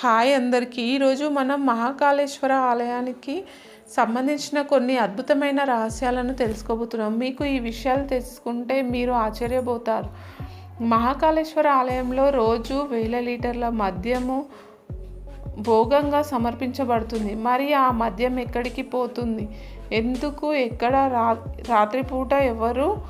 Hi అందరికీ. ఈరోజు మనం మహాకాళేశ్వర ఆలయానికి సంబంధించిన కొన్ని అద్భుతమైన రహస్యాలను తెలుసుకోబోతున్నాం. మీకు ఈ విషయాలు తెలుసుకుంటే మీరు ఆశ్చర్యపోతారు. మహాకాళేశ్వర ఆలయంలో రోజు వేల లీటర్ల మద్యము భోగంగా సమర్పించబడుతుంది. మరి ఆ మద్యం ఎక్కడికి పోతుంది? ఎందుకు? ఎక్కడ రా రాత్రిపూట ఎవరు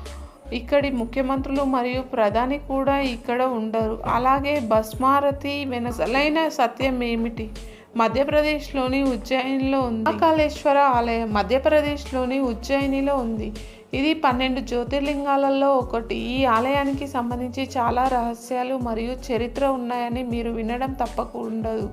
ఇక్కడి ముఖ్యమంత్రులు మరియు ప్రధాని కూడా ఇక్కడ ఉండరు. అలాగే భస్మారతి వెనసలైన సత్యం ఏమిటి? మధ్యప్రదేశ్లోని ఉజ్జయినిలో ఉంది. మహాకాళేశ్వర ఆలయం మధ్యప్రదేశ్లోని ఉజ్జయినిలో ఉంది. ఇది పన్నెండు జ్యోతిర్లింగాలలో ఒకటి. ఈ ఆలయానికి సంబంధించి చాలా రహస్యాలు మరియు చరిత్ర ఉన్నాయని మీరు వినడం తప్పకుండదు.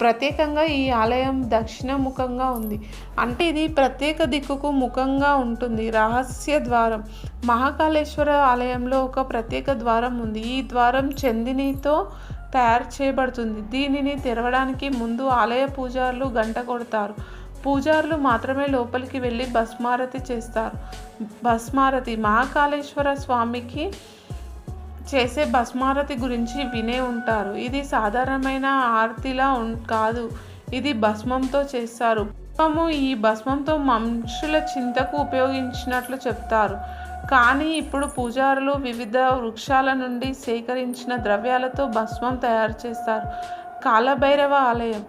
ప్రత్యేకంగా ఈ ఆలయం దక్షిణ ముఖంగా ఉంది. అంటే ఇది ప్రత్యేక దిక్కుకు ముఖంగా ఉంటుంది. రహస్య ద్వారం. మహాకాళేశ్వర ఆలయంలో ఒక ప్రత్యేక ద్వారం ఉంది. ఈ ద్వారం చందినితో తయారు చేయబడుతుంది. దీనిని తెరవడానికి ముందు ఆలయ పూజారులు గంట కొడతారు. పూజారులు మాత్రమే లోపలికి వెళ్ళి భస్మారతి చేస్తారు. భస్మారతి. మహాకాళేశ్వర స్వామికి చేసే భస్మారతి గురించి వినే ఉంటారు. ఇది సాధారణమైన ఆరతిలా కాదు. ఇది భస్మంతో చేస్తారు. భస్మము ఈ భస్మంతో మనుషుల చింతకు ఉపయోగించినట్లు చెప్తారు. కానీ ఇప్పుడు పూజారులు వివిధ వృక్షాల నుండి సేకరించిన ద్రవ్యాలతో భస్మం తయారు చేస్తారు. కాలభైరవ ఆలయం.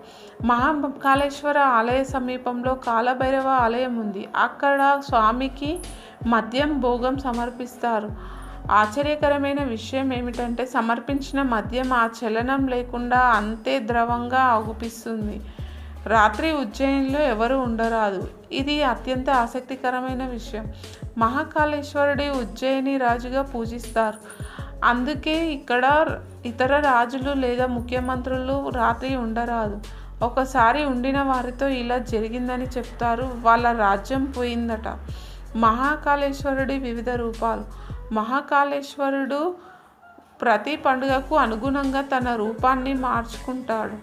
మహాకాళేశ్వర ఆలయ సమీపంలో కాలభైరవ ఆలయం ఉంది. అక్కడ స్వామికి మద్యం భోగం సమర్పిస్తారు. ఆశ్చర్యకరమైన విషయం ఏమిటంటే సమర్పించిన మద్యం ఆ చలనం లేకుండా అంతే ద్రవంగా ఆగుపిస్తుంది. రాత్రి ఉజ్జయినిలో ఎవరు ఉండరాదు. ఇది అత్యంత ఆసక్తికరమైన విషయం. మహాకాళేశ్వరుడి ఉజ్జయిని రాజుగా పూజిస్తారు. అందుకే ఇక్కడ ఇతర రాజులు లేదా ముఖ్యమంత్రులు రాత్రి ఉండరాదు. ఒకసారి ఉండిన వారితో ఇలా జరిగిందని చెప్తారు. వాళ్ళ రాజ్యం పోయిందట. మహాకాళేశ్వరుడి వివిధ రూపాలు. మహాకాళేశ్వరుడు ప్రతి పండుగకు అనుగుణంగా తన రూపాన్ని మార్చుకుంటాడు.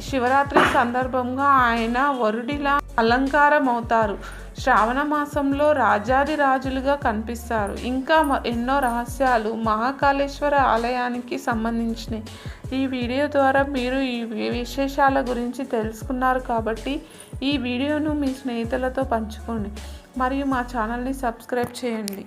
శివరాత్రి సందర్భంగా ఆయన వరుడిలా అలంకారం అవుతారు శ్రావణ మాసంలో రాజాది రాజులుగా కనిపిస్తారు. ఇంకా ఎన్నో రహస్యాలు మహాకాళేశ్వర ఆలయానికి సంబంధించినవి ఈ వీడియో ద్వారా మీరు ఈ విశేషాల గురించి తెలుసుకున్నారు కాబట్టి ఈ వీడియోను మీ స్నేహితులతో పంచుకోండి. మరియు మా ఛానల్ని సబ్స్క్రైబ్ చేయండి.